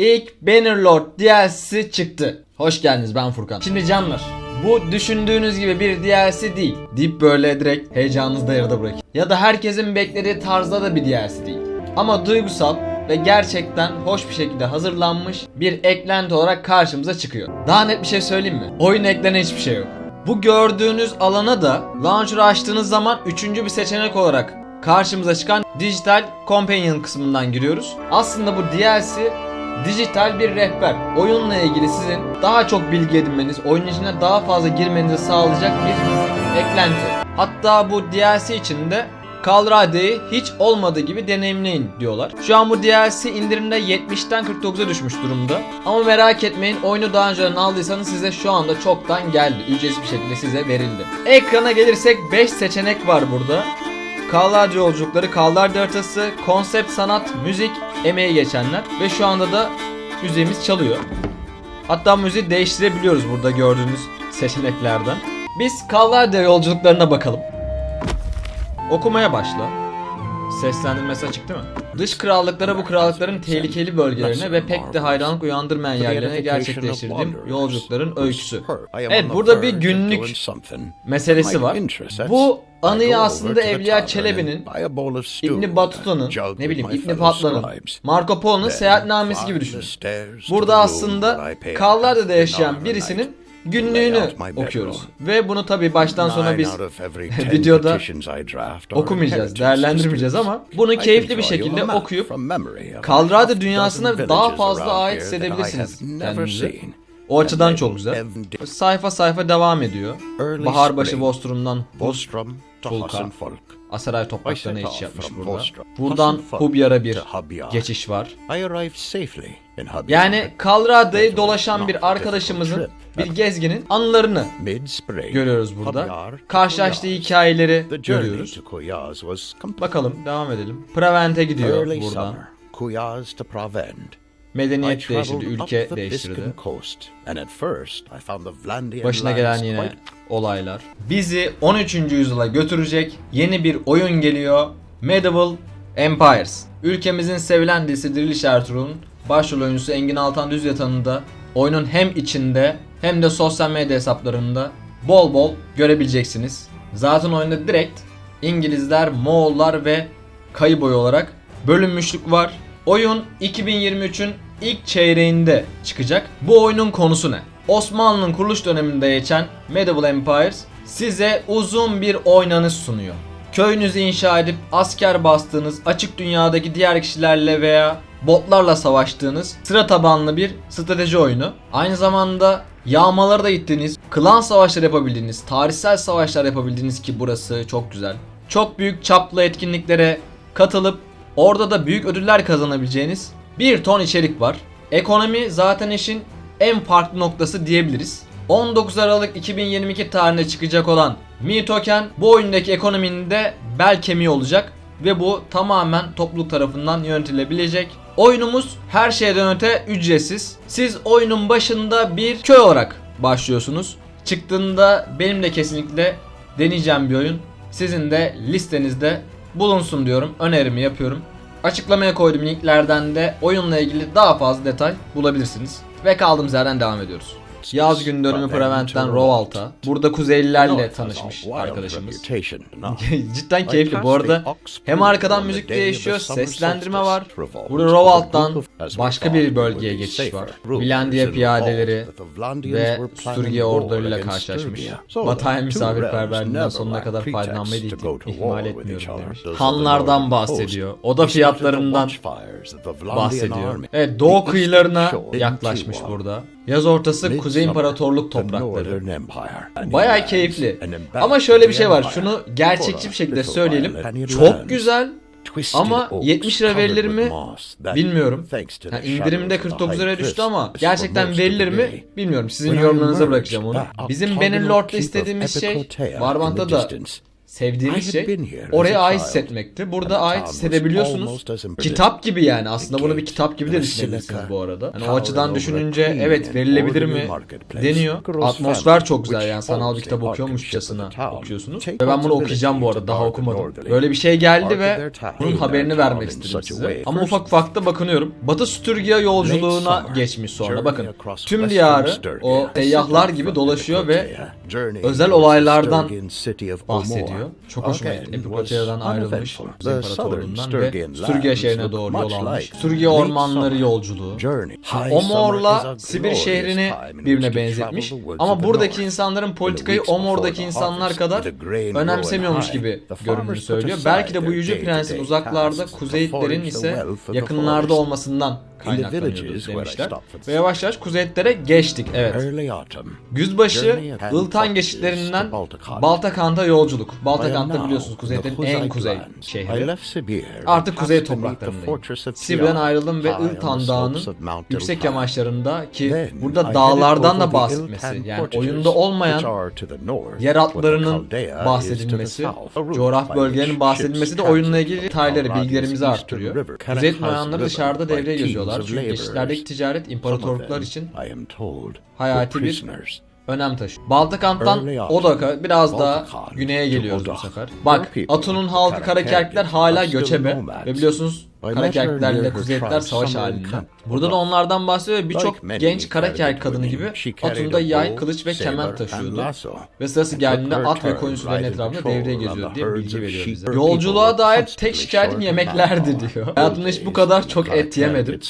ilk Bannerlord DLC'si çıktı. Hoş geldiniz ben Furkan. Şimdi canlar bu düşündüğünüz gibi bir DLC değil. Deyip böyle direkt heyecanınızı da yarıda bırakın. Ya da herkesin beklediği tarzda da bir DLC değil. Ama duygusal ve gerçekten hoş bir şekilde hazırlanmış bir eklenti olarak karşımıza çıkıyor. Daha net bir şey söyleyeyim mi? Oyun eklenen hiçbir şey yok. Bu gördüğünüz alana da launcher'ı açtığınız zaman üçüncü bir seçenek olarak karşımıza çıkan Digital Companion kısmından giriyoruz. Aslında bu DLC dijital bir rehber. Oyunla ilgili sizin daha çok bilgi edinmeniz, oyunun içine daha fazla girmenizi sağlayacak bir eklenti. Hatta bu DLC içinde Kalrade'yi hiç olmadığı gibi deneyimleyin diyorlar. Şu an bu DLC indirimde 70'ten 49'a düşmüş durumda. Ama merak etmeyin oyunu daha önceden aldıysanız size şu anda çoktan geldi. Ücretsiz bir şekilde size verildi. Ekrana gelirsek 5 seçenek var burada. Kallarca yolculukları, Kallarca haritası, konsept sanat, müzik, emeği geçenler ve şu anda da müziğimiz çalıyor. Hatta müziği değiştirebiliyoruz burada gördüğünüz seçeneklerden. Biz Kallarca yolculuklarına bakalım. Okumaya başla. Seslendirmesi açık değil mi? Dış krallıklara bu krallıkların tehlikeli bölgelerine ve pek de hayranlık uyandırmayan yerlerine gerçekleştirdiğim yolculukların öyküsü. Evet burada bir günlük meselesi var. Bu anıyı aslında Evliya Çelebi'nin, İbni Batuta'nın, ne bileyim İbni Patlan'ın, Marco Polo'nun seyahatnamesi gibi düşünün. Burada aslında Kallarda'da yaşayan birisinin günlüğünü okuyoruz. Ve bunu tabi baştan sona biz videoda okumayacağız, değerlendirmeyeceğiz ama bunu keyifli bir şekilde okuyup Kalrade dünyasına daha fazla ait hissedebilirsiniz kendinizi. O açıdan çok güzel. Sayfa sayfa devam ediyor. Baharbaşı Bostrum'dan Bostrom, Fulka. Folk. Asaray topraklarına geçiş yapmış burada. Buradan Hubyar'a bir geçiş var. Yani Kalrade'yi dolaşan bir arkadaşımızın, bir gezginin anılarını görüyoruz burada. Karşılaştığı hikayeleri görüyoruz. Bakalım devam edelim. Prevent'e gidiyor buradan. Kuyaz to Provend. Medeniyet değiştirdi, ülke değiştirdi. Başına gelen yine olaylar. Bizi 13. yüzyıla götürecek yeni bir oyun geliyor. Medieval Empires. Ülkemizin sevilen dizisi Diriliş Ertuğrul'un başrol oyuncusu Engin Altan Düz Yatan'ı da oyunun hem içinde hem de sosyal medya hesaplarında bol bol görebileceksiniz. Zaten oyunda direkt İngilizler, Moğollar ve Kayıboy olarak bölünmüşlük var. Oyun 2023'ün ilk çeyreğinde çıkacak. Bu oyunun konusu ne? Osmanlı'nın kuruluş döneminde geçen Medieval Empires size uzun bir oynanış sunuyor. Köyünüzü inşa edip asker bastığınız, açık dünyadaki diğer kişilerle veya botlarla savaştığınız sıra tabanlı bir strateji oyunu. Aynı zamanda yağmaları da gittiğiniz, klan savaşları yapabildiğiniz, tarihsel savaşlar yapabildiğiniz ki burası çok güzel. Çok büyük çaplı etkinliklere katılıp orada da büyük ödüller kazanabileceğiniz bir ton içerik var. Ekonomi zaten işin en farklı noktası diyebiliriz. 19 Aralık 2022 tarihinde çıkacak olan Mi Token bu oyundaki ekonominin de bel kemiği olacak ve bu tamamen topluluk tarafından yönetilebilecek. Oyunumuz her şeyden öte ücretsiz. Siz oyunun başında bir köy olarak başlıyorsunuz. Çıktığında benim de kesinlikle deneyeceğim bir oyun. Sizin de listenizde bulunsun diyorum. Önerimi yapıyorum. Açıklamaya koyduğum linklerden de oyunla ilgili daha fazla detay bulabilirsiniz. Ve kaldığımız yerden devam ediyoruz. Yaz gün dönümü Prevent'ten Rovalt'a. Burada Kuzeylilerle tanışmış arkadaşımız. Cidden keyifli. Bu arada hem arkadan müzik değişiyor, seslendirme var. Burada Rovalt'tan başka bir bölgeye geçiş var. Vilandiya piyadeleri ve Suriye ordularıyla karşılaşmış. Batı'ya misafirperverliğinden sonuna kadar faydalanmayı da ihmal etmiyorum demiş. Hanlardan bahsediyor. Oda fiyatlarından bahsediyor. Evet doğu kıyılarına yaklaşmış burada. Yaz ortası Kuzey İmparatorluk toprakları. Bayağı keyifli. Ama şöyle bir şey var. Şunu gerçekçi bir şekilde söyleyelim. Çok güzel ama 70 lira verilir mi bilmiyorum. Yani indirimde 49 liraya düştü ama gerçekten verilir mi bilmiyorum. Sizin yorumlarınıza bırakacağım onu. Bizim Bannerlord'da istediğimiz şey Warband'da da sevdiğimiz şey oraya ait hissetmekti. Burada ait hissedebiliyorsunuz. Kitap gibi yani aslında bunu bir kitap gibi de düşünebilirsiniz bu arada. Yani o açıdan düşününce evet verilebilir mi deniyor. Atmosfer çok güzel yani sanal bir kitap okuyormuşçasına okuyorsunuz. Ve ben bunu okuyacağım bu arada daha okumadım. Böyle bir şey geldi ve bunun In haberini vermek istedim size. Ama ufak ufak da bakınıyorum. Batı Stürgia yolculuğuna geçmiş sonra. Bakın tüm diyarı o seyyahlar gibi dolaşıyor ve özel olaylardan bahsediyor. Omor. Çok hoşuma gitti. was Epikotea'dan ayrılmış İmparatorluğundan ve lands şehrine doğru yol almış. late ormanları yolculuğu. Omor'la Sibir şehrini birbirine benzetmiş. Ama buradaki insanların politikayı Omor'daki insanlar kadar önemsemiyormuş gibi göründüğünü söylüyor. Belki de bu yüce prensin uzaklarda Kuzeyitlerin ise yakınlarda olmasından kaynaklanıyordu demişler. Ve yavaş yavaş Kuzeyitlere geçtik. Evet. Güzbaşı Iltan geçitlerinden. Baltakant'a yolculuk. Baltakant'ta biliyorsunuz in the Kuzeyitlerin Huzite en kuzey şehri. Artık kuzey topraklarındayım. Sibir'den ayrıldım ve Iltan Dağı'nın yüksek yamaçlarında ki burada dağlardan da bahsetmesi yani oyunda olmayan which are to the north, yer what the adlarının Chaldea is to the bahsedilmesi, by bölgelerin bahsedilmesi de oyunla ilgili detayları, bilgilerimizi arttırıyor. Caracas mayanları dışarıda devreye teams of Çünkü laborers. geçitlerdeki ticaret imparatorluklar için hayati bir önem taşıyor. Autumn. Odak'a biraz daha güneye geliyoruz bu sefer. Bak Atun'un halkı Karakerkler hala göçebe ve biliyorsunuz Her Kuzeyitler near savaş halinde. Burada da onlardan bahsediyor birçok genç Karakerk Karakerk kadını gibi she carried Atun'da a yay, kılıç ve and taşıyordu. Ve sırası geldiğinde at ve koyun sürülerinin etrafında devreye around geziyor the diye bilgi veriyor bize. Yolculuğa dair tek şikayetim yemeklerdi diyor. Hayatımda hiç bu kadar çok et yemedim.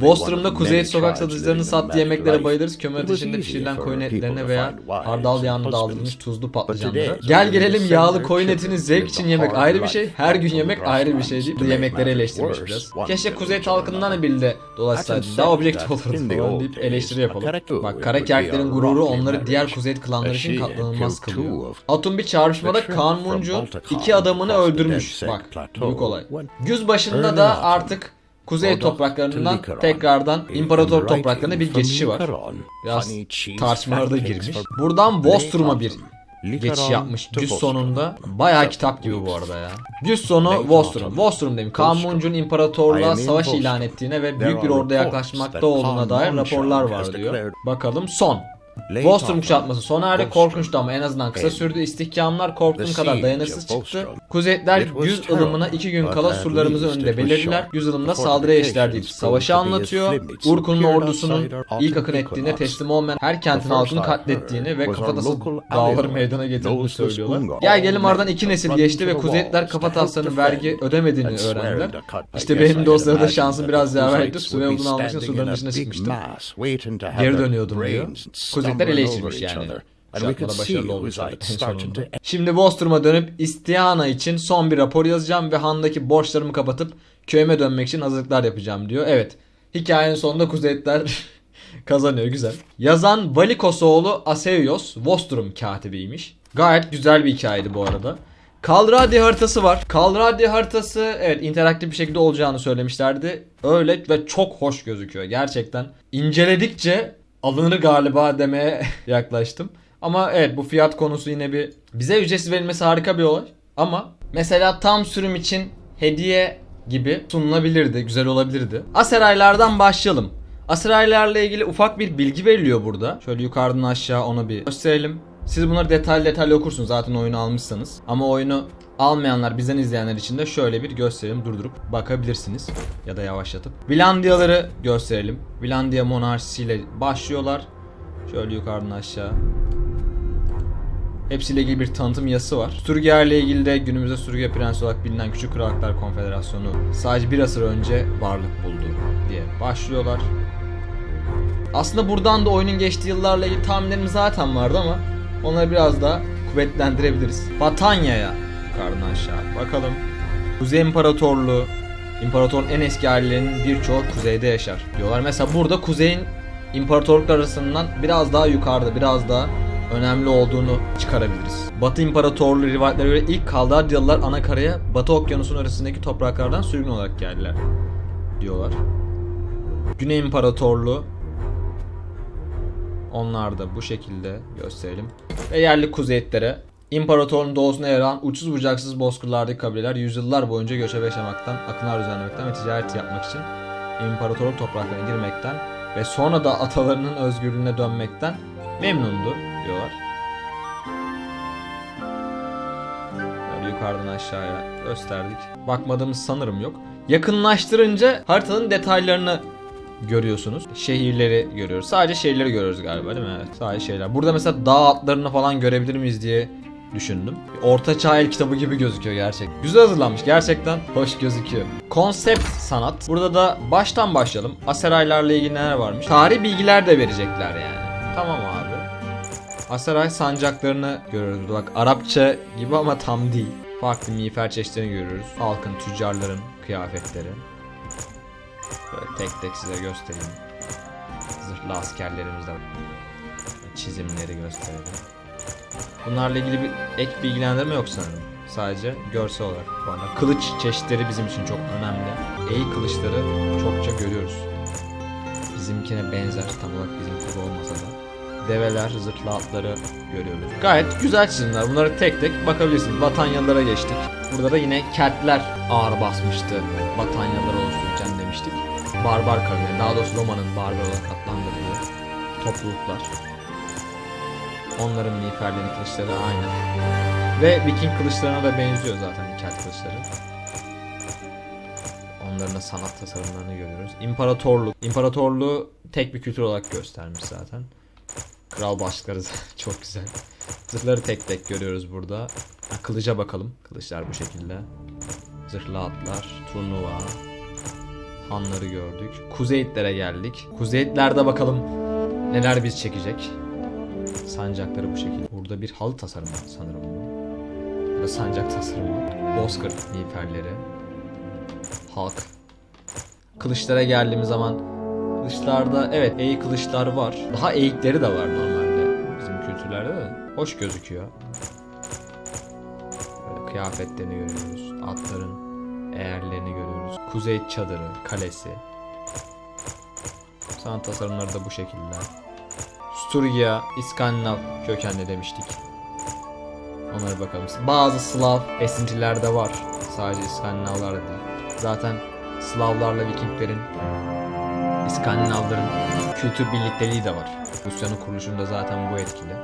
Bostrum'da Kuzey sokak satıcılarının sattığı yemeklere bayılırız. Kömür ateşinde pişirilen koyun etlerine veya hardal husbands. daldırılmış tuzlu patlıcanlara. Gel gelelim yağlı koyun etini zevk için yemek ayrı bir şey. Her gün yemek ayrı bir şey make yemekleri eleştirmiş one Keşke Kuzey halkından I dolaşsaydın. can Daha objektif olurdu falan deyip eleştiri a yapalım. Bak would Karakerklerin be a gururu onları diğer. Kuzey klanları A için katlanılmaz kılıyor. Atun bir çağrışmada Kaan Muncu iki adamını öldürmüş. Bak büyük olay. Güz başında da artık Kuzey topraklarından tekrardan imparator topraklarına bir geçişi var. Biraz da pancakes girmiş. Buradan Vostrum'a bir geçiş yapmış. Vostrum. sonunda bayağı kitap gibi bu arada ya. Güz sonu Vostrum. Vostrum dedim. Kaan Vostrum. Muncu'nun I imparatorluğa savaş ilan ettiğine ve büyük bir orduya yaklaşmakta olduğuna dair raporlar var diyor. Bakalım son. Autumn, kuşatması sona erdi. Korkunçtu ama en azından kısa sürdü. İstihkamlar korktuğum kadar of çıktı. Was Güz ılımına iki gün kala surlarımızın önünde belirdiler. Güz ılımına saldırıya fortifications savaşı anlatıyor. Urkun'un ordusunun ilk akın ettiğine equinox. teslim olmayan her kentin halkını katlettiğini ve kafatası dağları meydana getirdiğini söylüyorlar. Gel gelim aradan iki nesil geçti ve to kafataslarının vergi ödemediğini öğrendiler. İşte benim de o sırada şansım biraz yaverdi. Hussites Su ve would be odun almak için standing surların big çıkmıştım. Geri dönüyordum diyor. Stumbling ele geçirmiş yani. to Şimdi Vostrum'a dönüp Istihana için son bir rapor yazacağım ve handaki borçlarımı kapatıp köyüme dönmek için hazırlıklar yapacağım diyor. Evet. Hikayenin sonunda Kuzeyitler kazanıyor güzel. Yazan Valikosoğlu Aseios Vostrum katibiymiş. Gayet güzel bir hikayeydi bu arada. Kalradi haritası var. Kalradi haritası evet interaktif bir şekilde olacağını söylemişlerdi. Öyle ve çok hoş gözüküyor gerçekten. İnceledikçe alınır galiba demeye yaklaştım. Ama evet bu fiyat konusu yine bir bize ücretsiz verilmesi harika bir olay. Ama mesela tam sürüm için hediye gibi sunulabilirdi, güzel olabilirdi. Aseraylardan başlayalım. Aseraylarla ilgili ufak bir bilgi veriliyor burada. Şöyle yukarıdan aşağı onu bir gösterelim. Siz bunları detaylı detaylı okursunuz zaten oyunu almışsanız. Ama oyunu almayanlar, bizden izleyenler için de şöyle bir gösterelim, durdurup bakabilirsiniz. Ya da yavaşlatıp. Vilandiyaları gösterelim. Vilandiya monarşisiyle başlıyorlar. Şöyle yukarıdan aşağı. Hepsiyle ilgili bir tanıtım yazısı var. Sturgia ile ilgili de günümüzde Sturgia Prensi olarak bilinen Küçük Krallıklar Konfederasyonu sadece bir asır önce varlık buldu diye başlıyorlar. Aslında buradan da oyunun geçtiği yıllarla ilgili tahminlerim zaten vardı ama onları biraz daha kuvvetlendirebiliriz. Batanya'ya yukarıdan aşağı bakalım. Kuzey İmparatorluğu, İmparatorun en eski ailelerinin birçoğu kuzeyde yaşar diyorlar. Mesela burada kuzeyin imparatorluklar arasından biraz daha yukarıda, biraz daha önemli olduğunu çıkarabiliriz. Batı İmparatorluğu rivayetlere göre ilk Kaldardyalılar ana karaya Batı Okyanusu'nun arasındaki topraklardan sürgün olarak geldiler diyorlar. Güney İmparatorluğu onlar da bu şekilde gösterelim. Ve yerli kuzeyitlere İmparatorluğun doğusuna yer alan uçsuz bucaksız bozkırlardaki kabileler yüzyıllar boyunca göçebe yaşamaktan, akınlar düzenlemekten ve ticaret yapmak için imparatorluk topraklarına girmekten ve sonra da atalarının özgürlüğüne dönmekten memnundu diyorlar. Böyle yukarıdan aşağıya gösterdik. Bakmadığımız sanırım yok. Yakınlaştırınca haritanın detaylarını görüyorsunuz. Şehirleri görüyoruz. Sadece şehirleri görüyoruz galiba değil mi? Evet. Sadece şehirler. Burada mesela dağ atlarını falan görebilir miyiz diye düşündüm. Orta Çağ el kitabı gibi gözüküyor gerçek. Güzel hazırlanmış gerçekten. Hoş gözüküyor. Konsept sanat. Burada da baştan başlayalım. Aseraylarla ilgili neler varmış. Tarih bilgiler de verecekler yani. Tamam abi. Asaray sancaklarını görüyoruz. Bak Arapça gibi ama tam değil. Farklı miğfer çeşitlerini görüyoruz. Halkın, tüccarların kıyafetleri. Böyle tek tek size göstereyim. Zırhlı askerlerimiz de var. Çizimleri gösterelim. Bunlarla ilgili bir ek bilgilendirme yok sanırım. Sadece görsel olarak. Bu arada kılıç çeşitleri bizim için çok önemli. Eği kılıçları çokça görüyoruz. Bizimkine benzer tam olarak bizim gibi olmasa da. Develer, zırhlı atları görüyoruz. Gayet güzel çizimler. Bunları tek tek bakabilirsiniz. Batanyalara geçtik. Burada da yine Keltler ağır basmıştı. Batanyaları oluştururken demiştik. Barbar kabile. Daha doğrusu Roma'nın barbar olarak adlandırdığı topluluklar. Onların miğferleri kılıçları aynı. Ve Viking kılıçlarına da benziyor zaten Kelt kılıçları. Onların da sanat tasarımlarını görüyoruz. İmparatorluk. İmparatorluğu tek bir kültür olarak göstermiş zaten. Kral başları çok güzel. Zırhları tek tek görüyoruz burada. Ha, kılıca bakalım. Kılıçlar bu şekilde. Zırhlı atlar, turnuva. Hanları gördük. Kuzeytlere geldik. Kuzeytlerde bakalım neler biz çekecek. Sancakları bu şekilde. Burada bir halı tasarımı sanırım bu. Burada sancak tasarımı. Bozkır miğferleri. Halk. Kılıçlara geldiğimiz zaman kılıçlarda evet eğik kılıçlar var. Daha eğikleri de var normalde bizim kültürlerde de. Hoş gözüküyor. Böyle kıyafetlerini görüyoruz. Atların eğerlerini görüyoruz. Kuzey çadırı, kalesi. Sanat tasarımları da bu şekilde. Sturgia, İskandinav kökenli demiştik. Onlara bakalım. Bazı Slav esintiler de var. Sadece İskandinavlar da değil. Zaten Slavlarla Vikinglerin, İskandinavların kültür birlikteliği de var. Rusya'nın kuruluşunda zaten bu etkili.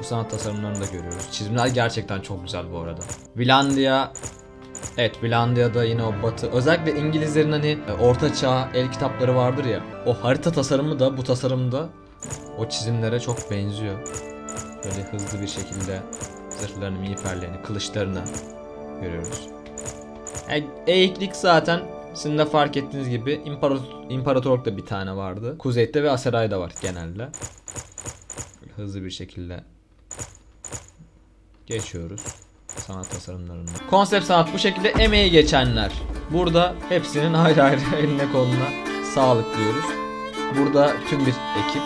Bu sanat tasarımlarını da görüyoruz. Çizimler gerçekten çok güzel bu arada. Vilandia Evet Vilandiya'da yine o batı özellikle İngilizlerin hani e, orta çağ el kitapları vardır ya o harita tasarımı da bu tasarımda o çizimlere çok benziyor. Böyle hızlı bir şekilde zırhlarını, miğferlerini, kılıçlarını görüyoruz. Yani eğiklik zaten sizin de fark ettiğiniz gibi imparator, imparatorlukta bir tane vardı. Kuzey'de ve Aseray'da var genelde. Böyle hızlı bir şekilde geçiyoruz sanat tasarımlarını. Konsept sanat bu şekilde emeği geçenler. Burada hepsinin ayrı ayrı eline koluna sağlık diyoruz. Burada tüm bir ekip.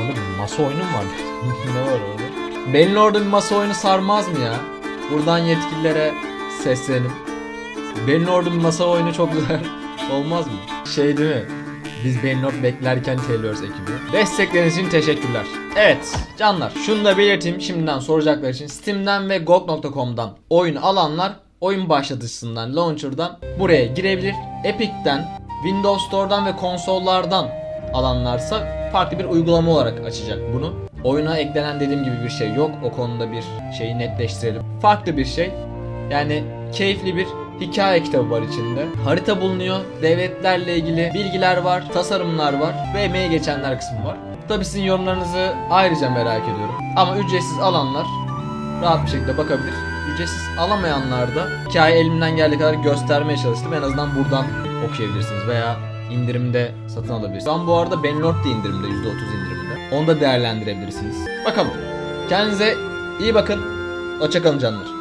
Orada bir masa oyunu mu var? ne var orada? Benim orada bir masa oyunu sarmaz mı ya? Buradan yetkililere seslenip. Benim orada bir masa oyunu çok güzel olmaz mı? Şey değil mi? Biz Benlord beklerken telliyoruz ekibi. Destekleriniz için teşekkürler. Evet canlar şunu da belirteyim şimdiden soracaklar için Steam'den ve GOG.com'dan oyun alanlar oyun başlatıcısından, launcher'dan buraya girebilir. Epic'ten, Windows Store'dan ve konsollardan alanlarsa farklı bir uygulama olarak açacak bunu. Oyuna eklenen dediğim gibi bir şey yok. O konuda bir şeyi netleştirelim. Farklı bir şey. Yani keyifli bir hikaye kitabı var içinde. Harita bulunuyor. Devletlerle ilgili bilgiler var, tasarımlar var ve emeği geçenler kısmı var. Tabi sizin yorumlarınızı ayrıca merak ediyorum. Ama ücretsiz alanlar rahat bir şekilde bakabilir. Ücretsiz alamayanlar da hikaye elimden geldiği kadar göstermeye çalıştım. En azından buradan okuyabilirsiniz veya indirimde satın alabilirsiniz. Ben bu arada Benlord de indirimde, %30 indirimde. Onu da değerlendirebilirsiniz. Bakalım. Kendinize iyi bakın. Hoşçakalın canlar.